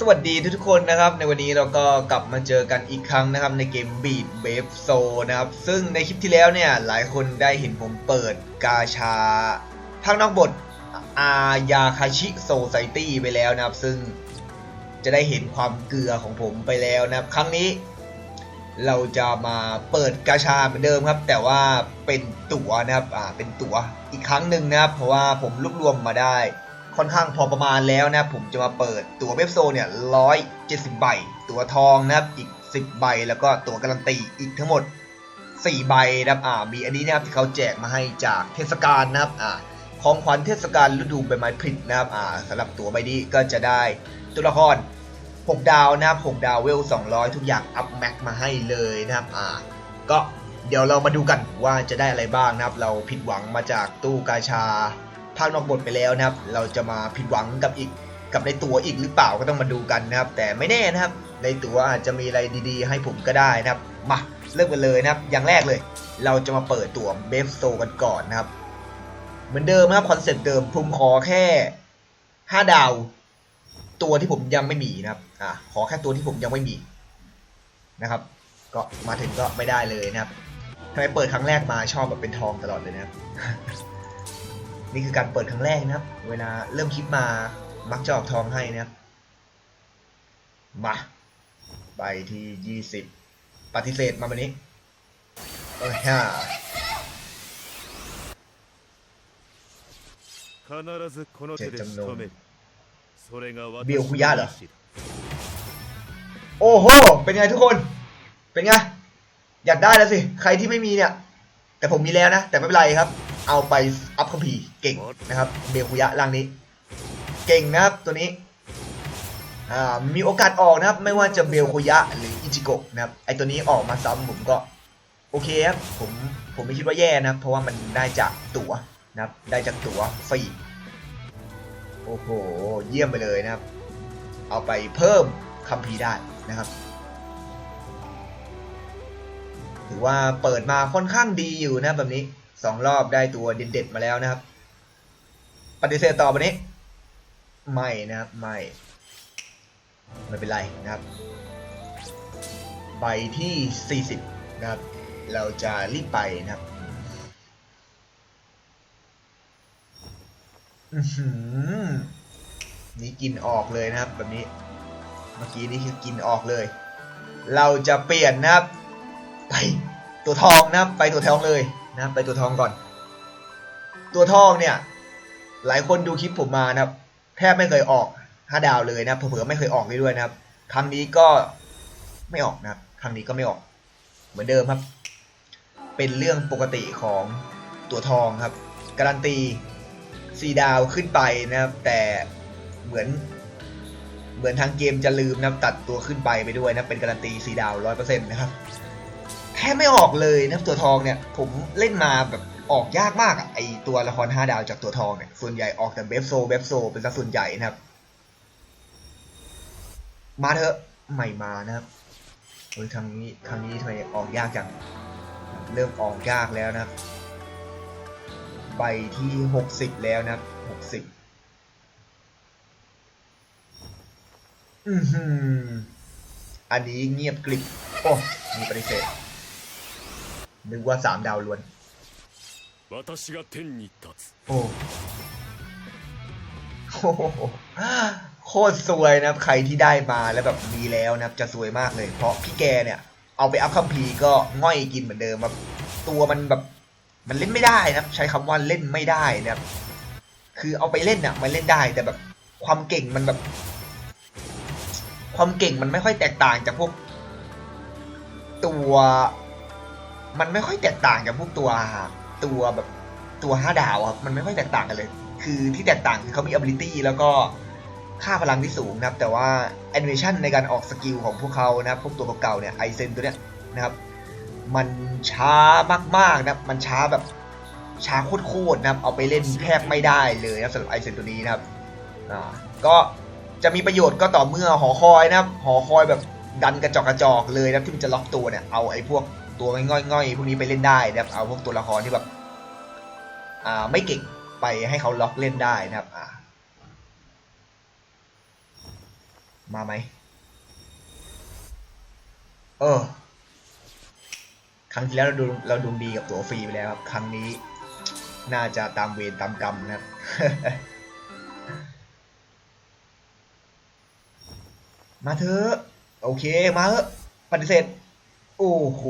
สวัสดีทุกๆคนนะครับ ในวันนี้เราก็กลับมาเจอกันอีกครั้งนะครับ ในเกม Beat b a b e s o นะครับ ซึ่งในคลิปที่แล้วเนี่ย หลายคนได้เห็นผมเปิดกาชาภาคนอกบทอายาคาชิโซไซตี้ไปแล้วนะครับ ซึ่งจะได้เห็นความเกลือของผมไปแล้วนะครับ ครั้งนี้เราจะมาเปิดกาชาเหมือนเดิมครับ แต่ว่าเป็นตั๋วนะครับอ่าเป็นตั๋วอีกครั้งหนึ่งนะครับ เพราะว่าผมรวบรวมมาได้ ค่อนข้างพอประมาณแล้วนะผมจะมาเปิดตัวเว็บโซเนี่ยร้อยเจ็ดสิบใบ ตัวทองนะครับอีกสิบใบ แล้วก็ตัวการันตีอีกทั้งหมดสี่ใบนะครับอ่ามีอันนี้นะครับที่เขาแจกมาให้จากเทศกาลนะครับอ่าของขวัญเทศกาลฤดูใบไม้ผลินะครับอ่าสำหรับตัวใบนี้ก็จะได้ตัวละคร6 ดาวนะครับ6ดาวเวล 200 ทุกอย่างอัพแม็กมาให้เลยนะครับอ่าก็เดี๋ยวเรามาดูกันว่าจะได้อะไรบ้างนะครับ เราผิดหวังมาจากตู้กาชา ภาคนอกบทไปแล้วนะครับ เราจะมาผิดหวังกับอีกกับในตัวอีกหรือเปล่าก็ต้องมาดูกันนะครับ แต่ไม่แน่นะครับ ในตัวอาจจะมีอะไรดีๆ ให้ผมก็ได้นะครับ มาเริ่มกันเลยนะครับ อย่างแรกเลย เราจะมาเปิดตัวเบฟโซกันก่อนนะครับ เหมือนเดิมครับคอนเซ็ปต์เดิมผมขอแค่ 5 ดาว ตัวที่ผมยังไม่มีนะครับอ่าขอแค่ตัวที่ผมยังไม่มีนะครับ ก็มาถึงก็ไม่ได้เลยนะครับทำไมเปิดครั้งแรกมาชอบแบบเป็นทองตลอดเลยนะครับ นี่คือการเปิดครั้งแรกนะครับ เวลาเริ่มคลิปมามักจะออกทองให้นะครับ มา ไปที่ยี่สิบปฏิเสธมาแบบนี้เออฮ่าเจ็ดจำนวนเบียวคุยาเหรอ โอ้โห เป็นไงทุกคน เป็นไง อยากได้แล้วสิ ใครที่ไม่มีเนี่ย แต่ผมมีแล้วนะ แต่ไม่เป็นไรครับ เอาไปอัพคัมภีเก่งนะครับเบลคุยะร่างนี้ เก่งนะครับตัวนี้มีโอกาสออกนะครับ ไม่ว่าจะเบลคุยะหรืออิจิโกะนะครับไอตัวนี้ออกมาซ้ำผมก็โอเคครับผมผมไม่คิดว่าแย่นะเพราะว่ามันได้จากตั๋วนะครับได้จากตั๋วฟรีโอ้โห เยี่ยมไปเลยนะครับ เอาไปเพิ่มคัมภีร์ได้นะครับ ถือว่าเปิดมาค่อนข้างดีอยู่นะแบบนี้ สองรอบได้ตัวเด็ดๆมาแล้วนะครับ ปฏิเสธต่อไปนี้ ไม่นะครับ ไม่ ไม่เป็นไรนะครับ ใบที่ 40 นะครับ เราจะรีบไปนะครับนี่กินออกเลยนะครับ แบบนี้ เมื่อกี้นี่คือกินออกเลย เราจะเปลี่ยนนะครับ ไปตัวทองนะครับ ไปตัวทองเลย นะไปตัวทองก่อน ตัวทองเนี่ย หลายคนดูคลิปผมมานะครับ แทบไม่เคยออกห้าดาวเลยนะเผื่อๆไม่เคยออกเลยด้วยนะครับ ครั้งนี้ก็ไม่ออกนะครับ ครั้งนี้ก็ไม่ออก เหมือนเดิมครับ เป็นเรื่องปกติของตัวทองครับ การันตีสี่ดาวขึ้นไปนะครับ แต่เหมือน เหมือนทางเกมจะลืมนะตัดตัวขึ้นไปไปด้วยนะเป็นการันตีสีดาวร้อยเปอร์เซ็นต์นะครับ แทบไม่ออกเลยนะครับตัวทองเนี่ย ผมเล่นมาแบบออกยากมากอะไอตัวละครห้าดาวจากตัวทองเนี่ย ส่วนใหญ่ออกแต่เบฟโซเบฟโซเป็นสัดส่วนใหญ่นะครับ มาเถอะใหม่มานะครับเฮ้ยครั้งนี้ครั้งนี้ทำไมออกยากจัง เริ่มออกยากแล้วนะครับใบที่หกสิบแล้วนะครับหกสิบอือหืออันนี้เงียบกริบ โอ้ มีปฏิเสธ นึกว่าสามดาวล้วน โอ้โหโคตรสวยนะใครที่ได้มาแล้วแบบมีแล้วนะจะสวยมากเลย เพราะพี่แกเนี่ย เอาไปอัพคัมพีก็ง่อยกินเหมือนเดิมแบบตัวมันแบบมันเล่นไม่ได้นะใช้คำว่าเล่นไม่ได้นะคือเอาไปเล่นน่ะ มันเล่นได้แต่แบบความเก่งมันแบบ ความเก่งมันไม่ค่อยแตกต่างจากพวก ตัว มันไม่ค่อยแตกต่างจากพวกตัวตัวแบบตัวห้าดาวครับมันไม่ค่อยแตกต่างกันเลย คือที่แตกต่างคือเขามี ability แล้วก็ค่าพลังที่สูงนะครับ แต่ว่า animation ในการออกสกิลของพวกเขานะครับ พวกตัวเก่าๆเนี่ยไอเซนตัวเนี้ยนะครับ มันช้ามากๆนะครับมันช้าแบบช้าโคตรๆนะครับ เอาไปเล่นแทบไม่ได้เลยนะสำหรับไอเซนตัวนี้นะครับอ่าก็จะมีประโยชน์ก็ต่อเมื่อหอคอยนะครับ หอคอยแบบดันกระจอกกระจอกเลยนะที่มันจะล็อกตัวเนี่ยเอาไอ้พวก ตัวง่อยๆพวกนี้ไปเล่นได้นะครับ เอาพวกตัวละครที่แบบอ่าไม่เก่งไปให้เขาล็อกเล่นได้นะครับอ่ามาไหมเออ ครั้งที่แล้วเราดูเราดวงดีกับตัวฟรีไปแล้วครับ ครั้งนี้น่าจะตามเวรตามกรรมนะครับมาเถอะ โอเค มาเถอะปฏิเสธ โอ้โห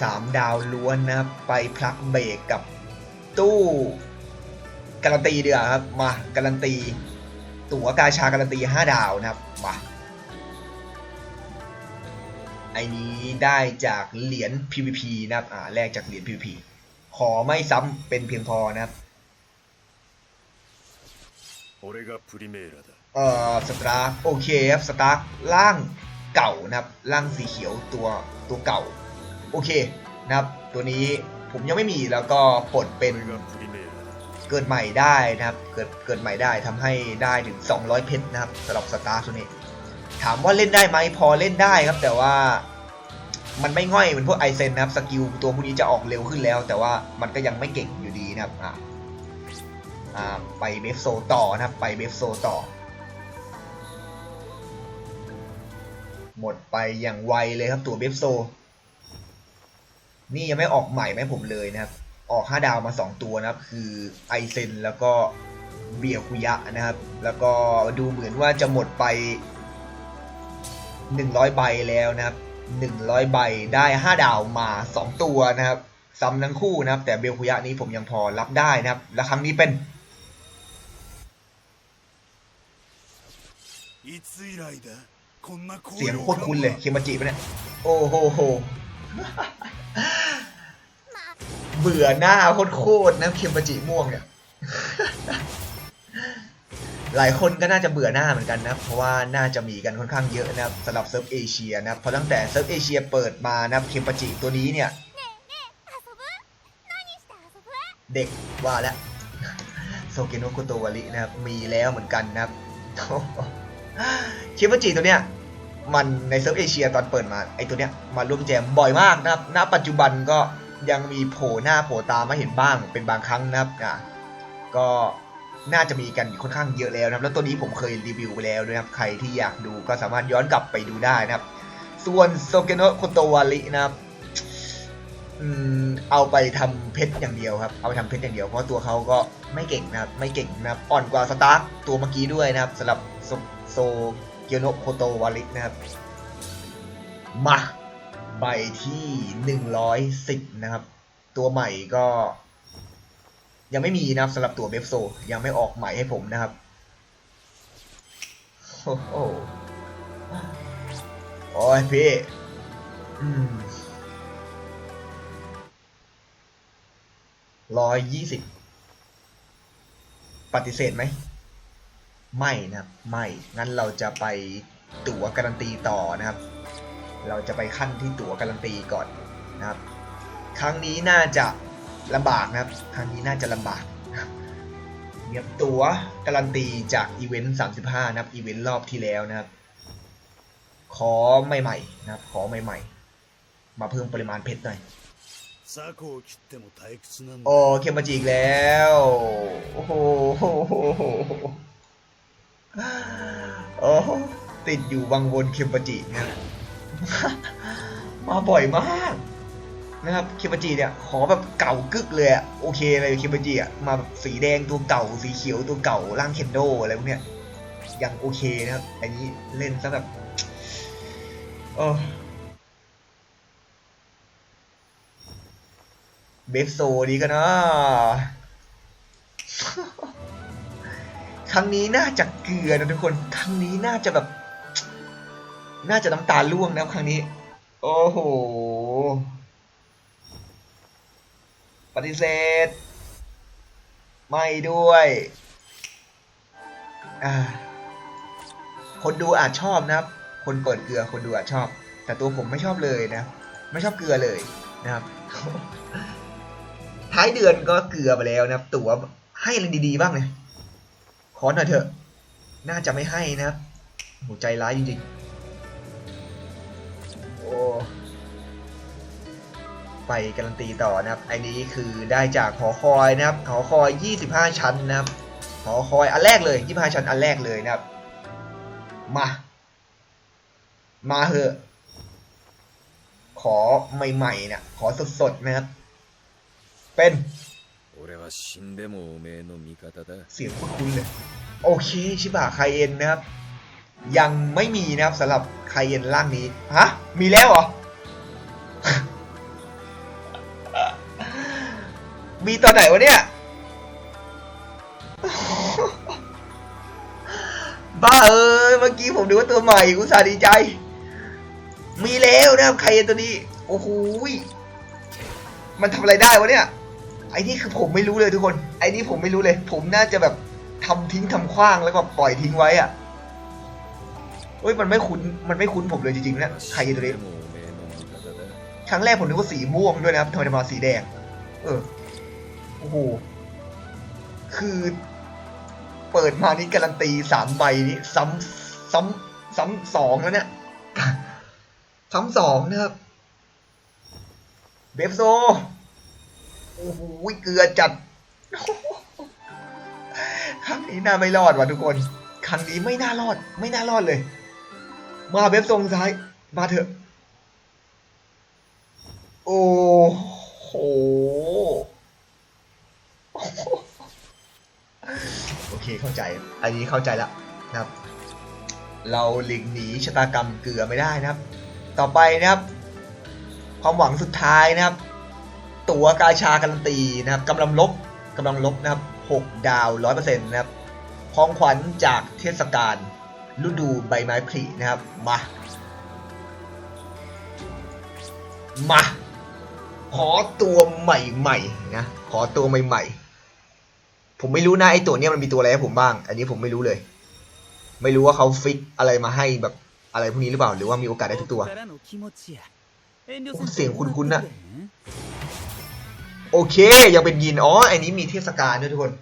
สามดาวล้วนนะไปพลักเบรกกับตู้การันตีเดือครับ มาการันตี ตั๋วกาชาการันตีห้าดาวนะครับ มาไอนี้ได้จากเหรียญ PVP นะครับ อ่า แลกจากเหรียญ PVP ขอไม่ซ้ำเป็นเพียงพอนะครับ เอ่อ สตาร์โอเคครับ สตาร์ล่าง เก่านะครับร่างสีเขียวตัวตัวเก่า โอเคนะครับ ตัวนี้ผมยังไม่มีแล้วก็ปลดเป็นเกิดใหม่ได้นะครับ เกิดเกิดใหม่ได้ทำให้ได้ถึง 200 เพชรนะครับสำหรับสตาร์ตัวนี้ ถามว่าเล่นได้ไหมพอเล่นได้ครับ แต่ว่ามันไม่ง่อยเหมือนพวกไอเซนนะครับสกิลตัวพวกนี้จะออกเร็วขึ้นแล้ว แต่ว่ามันก็ยังไม่เก่งอยู่ดีนะครับอ่าไปเบฟโซต่อนะครับ ไปเบฟโซต่อ หมดไปอย่างไวเลยครับตัวเบฟโซ นี่ยังไม่ออกใหม่ไหมผมเลยนะครับ ออก 5 ดาวมา 2 ตัวนะครับ คือไอเซนแล้วก็เบียคุยะนะครับ แล้วก็ดูเหมือนว่าจะหมดไป 100 ใบแล้วนะครับ 100 ใบได้ 5 ดาวมา 2 ตัวนะครับซ้ำทั้งคู่นะครับ แต่เบลคุยะนี้ผมยังพอรับได้นะครับ และครั้งนี้เป็น いつ以来だこんな光 เสียงโคตรคุ้นเลย เคมาจิปะเนี่ย โอ้โหโห เบื่อหน้าโคตรนะเคมาจิม่วงเนี่ย หลายคนก็น่าจะเบื่อหน้าเหมือนกันนะ เพราะว่าน่าจะมีกันค่อนข้างเยอะนะสำหรับเซิร์ฟเอเชียนะเพราะตั้งแต่เซิร์ฟเอเชียเปิดมานะเคมปาจิตัวนี้เนี่ย เด็กว่าแล้วโซเกโนโกโตวารินะครับมีแล้วเหมือนกันนะครับ คมปจิตัวเนี้ยมันในเซิร์ฟเอเชียตอนเปิดมาไอตัวเนี้ยมาร่วมแจมบ่อยมากนะครับ ณ ปัจจุบันก็ยังมีโผล่หน้าโผล่ตามาเห็นบ้างเป็นบางครั้งนะครับอะก็น่าจะมีกันค่อนข้างเยอะแล้วนะครับ แล้วตัวนี้ผมเคยรีวิวไปแล้วด้วยนะครับใครที่อยากดูก็สามารถย้อนกลับไปดูได้นะครับ ส่วนโซเกโนะโคโตวารินะครับเอาไปทำเพชรอย่างเดียวครับ เอาไปทำเพชรอย่างเดียวเพราะตัวเขาก็ไม่เก่งนะครับ ไม่เก่งนะครับ อ่อนกว่าสตาร์ตัวเมื่อกี้ด้วยนะครับสำหรับ โซเกียวโนโคโตวารินะครับ มาใบที่ 110 นะครับ ตัวใหม่ก็ ยังไม่มีนะครับสำหรับตัวเบฟโซ ยังไม่ออกใหม่ให้ผมนะครับโอ้โหโอ้ยพี่อืมร้อยยี่สิบปฏิเสธไหม ไม่นะไม่งั้นเราจะไปตั๋วการันตีต่อนะครับ เราจะไปขั้นที่ตั๋วการันตีก่อนนะครับ ครั้งนี้น่าจะลำบากนะครับ ครั้งนี้น่าจะลำบากเนี่ยตั๋วการันตีจากอีเวนต์สามสิบห้านะครับอีเวนต์รอบที่แล้วนะครับ ขอใหม่ๆนะครับ ขอใหม่ๆ มาเพิ่มปริมาณเพชรหน่อยโอ้เคมาจีอีกแล้ว โอ้โห โอ้ติดอยู่วังวนเคมปจิเนี่ยมาบ่อยมากนะครับเคมปจิเนี่ยขอแบบเก่ากึกเลยอะโอเคเลยเคมปจิอะมาแบบสีแดงตัวเก่า สีเขียวตัวเก่าร่างเคนโดอะไรพวกเนี้ยยังโอเคนะครับ อันนี้เล่นซะแบบโอ้เบฟโซดีกันนะ ครั้งนี้น่าจะเกลือนะทุกคน ครั้งนี้น่าจะแบบ น่าจะน้ำตาล่วงนะครั้งนี้ โอ้โห ปฏิเสธ ไม่ด้วยคนดูอาจชอบนะครับ คนเปิดเกลือคนดูอาจชอบ แต่ตัวผมไม่ชอบเลยนะ ไม่ชอบเกลือเลยนะครับ ท้ายเดือนก็เกลือไปแล้วนะครับ ตั๋วให้อะไรดีๆบ้างเลย ขอหน่อยเถอะ น่าจะไม่ให้นะครับหัวใจร้ายจริงๆ โอ้ไปการันตีต่อนะครับ ไอ้นี้คือได้จากหอคอยนะครับ หอคอย 25 ชั้นนะครับ หอคอยอันแรกเลยยี่ห้าชั้นอันแรกเลยนะครับ มา มาเหอะ ขอใหม่ๆเนี่ยขอสดๆนะครับ เป็น 俺は死んでもおめえの味方だ เสียงคุ้นๆเลย โอเค ชิบะไคเอ็นนะครับ ยังไม่มีนะครับสำหรับไคเอ็นร่างนี้ ฮะ มีแล้วเหรอ มีตอนไหนวะเนี่ย บ้าเอ้ยเมื่อกี้ผมดูว่าตัวใหม่อุตส่าห์ดีใจ มีแล้วนะครับไคเอ็นตัวนี้ โอ้โหยมันทำอะไรได้วะเนี่ย ไอ้นี่คือผมไม่รู้เลยทุกคน ไอ้นี่ผมไม่รู้เลย ผมน่าจะแบบทำทิ้งทำคว้างแล้วก็ปล่อยทิ้งไว้อะเฮ้ยมันไม่คุ้นมันไม่คุ้นผมเลยจริงๆนะใไฮเดรตครั้งแรกผมนึกว่าสีม่วงด้วยนะครับทำไมมาสีแดง เออโอ้โหคือ เปิดมานี้การันตีสามใบนี้ซ้ำซ้ำซ้ำสองแล้วเนี่ยซ้ำสองนะครับเบฟโซ โอ้โหเกลือจัดครั้งนี้น่าไม่รอดว่ะทุกคน ครั้งนี้ไม่น่ารอด ไม่น่ารอดเลย มาเบฟโซซ้าย มาเถอะ โอ้โหโอเคเข้าใจ อันนี้เข้าใจแล้วนะครับ เราหลีกหนีชะตากรรมเกลือไม่ได้นะครับ ต่อไปนะครับ ความหวังสุดท้ายนะครับ ตั๋วกาชาการันตีนะครับกำลังลบกำลังลบนะครับ 6 ดาว 100%นะครับของขวัญจากเทศกาลฤดูใบไม้ผลินะครับ มา มา ขอตัวใหม่ๆนะ ขอตัวใหม่ๆ ผมไม่รู้นะไอตัวเนี้ยมันมีตัวอะไรให้ผมบ้าง อันนี้ผมไม่รู้เลย ไม่รู้ว่าเขาฟิกอะไรมาให้แบบอะไรพวกนี้หรือเปล่า หรือว่ามีโอกาสได้ทุกตัว เสียงคุ้นๆนะ โอเค ยังเป็นยินอ๋อไอ้นี้มีเทศกาลด้วยทุกคน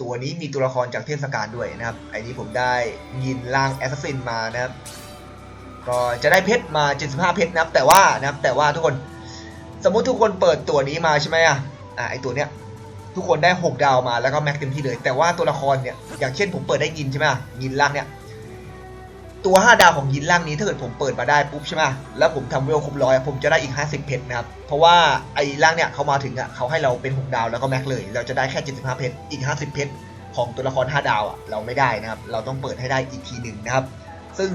ตัวนี้มีตัวละครจากเทศกาลด้วยนะครับ ไอ้นี้ผมได้ยินล่างแอสซัสซินมานะครับ ก็จะได้เพชรมา 75 เพชรนะครับ แต่ว่านะครับ แต่ว่าทุกคน สมมุติทุกคนเปิดตัวนี้มาใช่ไหมอะอะไอตัวเนี้ยทุกคนได้ 6 ดาวมาแล้วก็แม็กเต็มที่เลย แต่ว่าตัวละครเนี่ยอย่างเช่นผมเปิดได้ยินใช่ไหมยินล่างเนี่ย ตัว 5 ดาวของยินล่างนี้ถ้าเกิดผมเปิดมาได้ปุ๊บใช่ไหมแล้วผมทำเวลครบร้อยผมจะได้อีก 50 เพชรนะครับ เพราะว่าไอ้ล่างเนี่ยเขามาถึงอะเขาให้เราเป็น 6 ดาวแล้วก็แม็กเลย เราจะได้แค่ 75 เพชรอีก 50 เพชรของตัวละคร 5 ดาวอะเราไม่ได้นะครับ เราต้องเปิดให้ได้อีกทีหนึ่งนะครับ ซึ่ง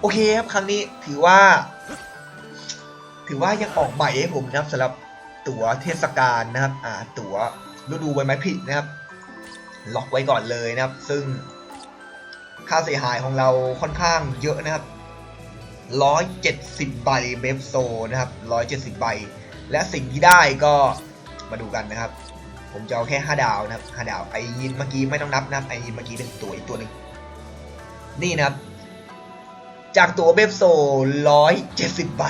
โอเคครับครั้งนี้ถือว่า ถือว่ายังออกใหม่ให้ผมนะครับสำหรับตั๋วเทศกาลนะครับ อ่า ตั๋วฤดูใบไม้ผลินะครับ ล็อกไว้ก่อนเลยนะครับ ซึ่ง ค่าเสียหายของเราค่อนข้างเยอะนะครับ 170 ใบเบฟโซนะครับ 170 ใบ และสิ่งที่ได้ก็มาดูกันนะครับ ผมจะเอาแค่ 5 ดาวนะครับ 5 ดาว ไอยินเมื่อกี้ไม่ต้องนับนะครับ ไอยินเมื่อกี้เป็นตัวอีกตัวหนึ่ง นี่นะครับ จากตัวเบฟโซ 170 ใบ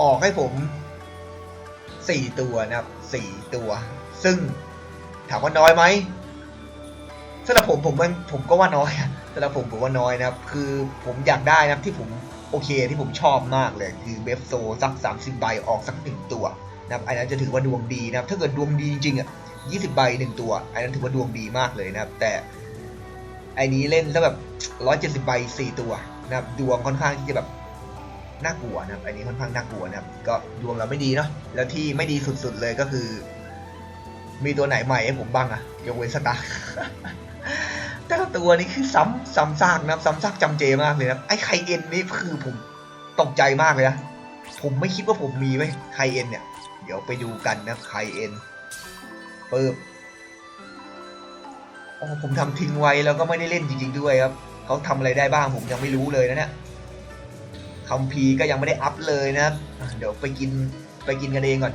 ออกให้ผม 4 ตัวนะครับ 4 ตัว ซึ่งถามว่าน้อยไหมสำหรับผมผมมันผมก็ว่าน้อยอะ สำหรับผมผมว่าน้อยนะครับ คือผมอยากได้นะครับที่ผมโอเคที่ผมชอบมากเลย คือเบฟโซสัก 30 ใบออกสักหนึ่งตัวนะครับอันนั้นจะถือว่าดวงดีนะครับ ถ้าเกิดดวงดีจริงๆอะ20 ใบหนึ่งตัว อันนั้นถือว่าดวงดีมากเลยนะครับ แต่ไอ้นี้เล่นแล้วแบบ170 ใบ 4 ตัวนะครับ ดวงค่อนข้างที่จะแบบน่ากลัวนะครับ อันนี้ค่อนข้างน่ากลัวนะครับ ก็ดวงเราไม่ดีเนาะ แล้วที่ไม่ดีสุดๆเลยก็คือ มีตัวไหนใหม่ให้ผมบ้างอะยกเว้นสตาร์ ต่ละตัวนี้คือซ้ำซ้ำซากนะซ้ำซากจำเจมากเลยนะครับไอ้ไคเอ็นนี่คือผมตกใจมากเลยนะผมไม่คิดว่าผมมีไว้ไคเอ็นเนี่ย เดี๋ยวไปดูกันนะไคเอ็นเปิบอ๋อผมทำทิ้งไว้แล้วก็ไม่ได้เล่นจริงๆด้วยครับเขาทำอะไรได้บ้างผมยังไม่รู้เลยนะเนี่ยคัมพีก็ยังไม่ได้อัพเลยนะครับเดี๋ยวไปกินไปกินกันเองก่อน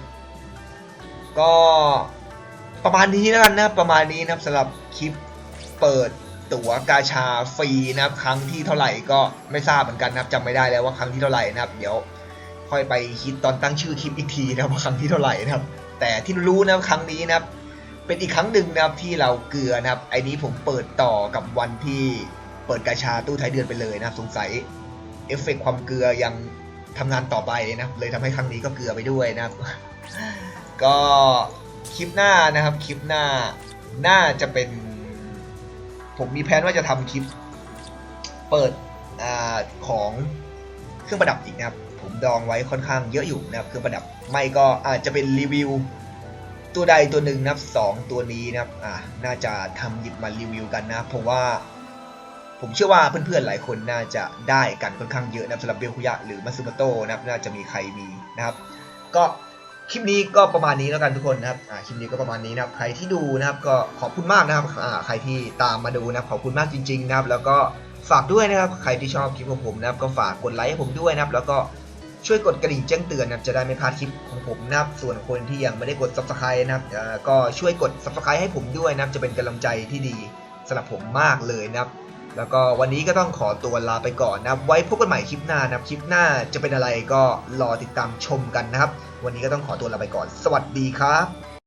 ก็ประมาณนี้แล้วกันนะประมาณนี้นะครับสำหรับคลิปเปิด ตั๋วกาชาฟรีนะครับ ครั้งที่เท่าไหร่ก็ไม่ทราบเหมือนกันนะครับจำไม่ได้แล้วว่าครั้งที่เท่าไหร่นะครับ เดี๋ยวค่อยไปคิดตอนตั้งชื่อคลิปอีกทีนะว่าครั้งที่เท่าไหร่นะครับ แต่ที่รู้นะครับครั้งนี้นะครับเป็นอีกครั้งหนึ่งนะครับที่เราเกลือนะครับไอ้นี้ผมเปิดต่อกับวันที่เปิดกาชาตู้ท้ายเดือนไปเลยนะครับสงสัยเอฟเฟกต์ความเกลือยังทำงานต่อไปนะครับเลยทำให้ครั้งนี้ก็เกลือไปด้วยนะครับ ก็คลิปหน้านะครับคลิปหน้าน่าจะเป็น ผมมีแผนว่าจะทำคลิป เปิดอของเครื่องประดับอีกนะครับผมดองไว้ค่อนข้างเยอะอยู่นะครับเครื่องประดับไม่ก็อาจจะเป็นรีวิว ตัวใดตัวหนึ่งนะครับสองตัวนี้นะครับอ่าน่าจะทำหยิบมารีวิวกันนะเพราะว่า ผมเชื่อว่าเพื่อนๆหลายคนน่าจะได้กันค่อนข้างเยอะนะสำหรับเบลคุยะหรือมาซึมโตนะครับน่าจะมีใครมีนะครับ ก็ คลิปนี้ก็ประมาณนี้แล้วกันทุกคนนะครับคลิปนี้ก็ประมาณนี้นะครับ ใครที่ดูนะครับก็ขอบคุณมากนะครับใครที่ตามมาดูนะครับขอบคุณมากจริง ๆ นะครับ แล้วก็ฝากด้วยนะครับ ใครที่ชอบคลิปของผมนะครับ ก็ฝากกดไลค์ให้ผมด้วยนะครับ แล้วก็ช่วยกดกระดิ่งแจ้งเตือนนะครับจะได้ไม่พลาดคลิปของผมนะครับ ส่วนคนที่ยังไม่ได้กด subscribe นะครับก็ช่วยกด subscribe ให้ผมด้วยนะครับ จะเป็นกำลังใจที่ดีสำหรับผมมากเลยนะครับ แล้วก็วันนี้ก็ต้องขอตัวลาไปก่อนนะไว้พบกันใหม่คลิปหน้านะคลิปหน้าจะเป็นอะไรก็รอติดตามชมกันนะครับ วันนี้ก็ต้องขอตัวลาไปก่อน สวัสดีครับ